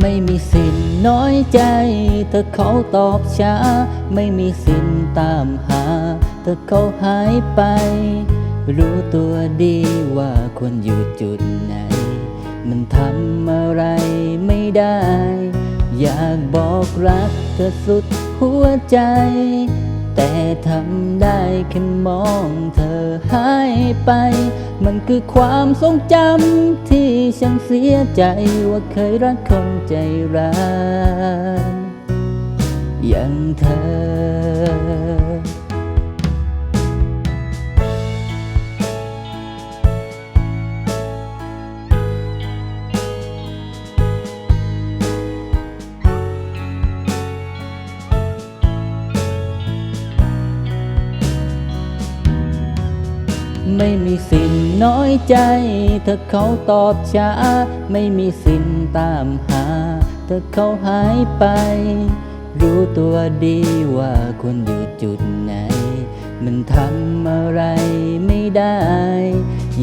ไม่มีสิทธิ์น้อยใจถ้าเขาตอบช้า ไม่มีสิทธิ์ตามหาถ้าเขาหายไป รู้ตัวดีว่าควรอยู่จุดไหน มันทำอะไรไม่ได้ อยากบอกรักเธอสุดหัวใจ แต่ทำได้แค่มองเธอหายไป มันคือความทรงจำที่ฉันเสียใจว่าเคยรักคนใจร้ายอย่างเธอ ไม่มีสิ่งน้อยใจ ถ้าเขาตอบช้า ไม่มีสิ่งตามหา ถ้าเขาหายไป รู้ตัวดีว่าควรอยู่จุดไหน มันทำอะไรไม่ได้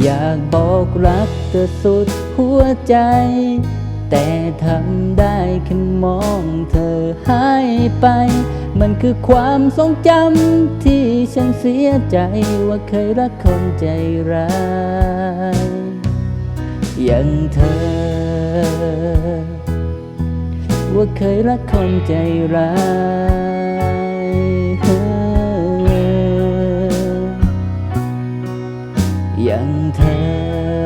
อยากบอกรักเธอสุดหัวใจ แต่ทำได้แค่มองเธอหายไป มันคือความทรงจำที่ฉันเสียใจว่าเคยรักคนใจร้ายอย่างเธอ ว่าเคยรักคนใจร้ายอย่างเธอ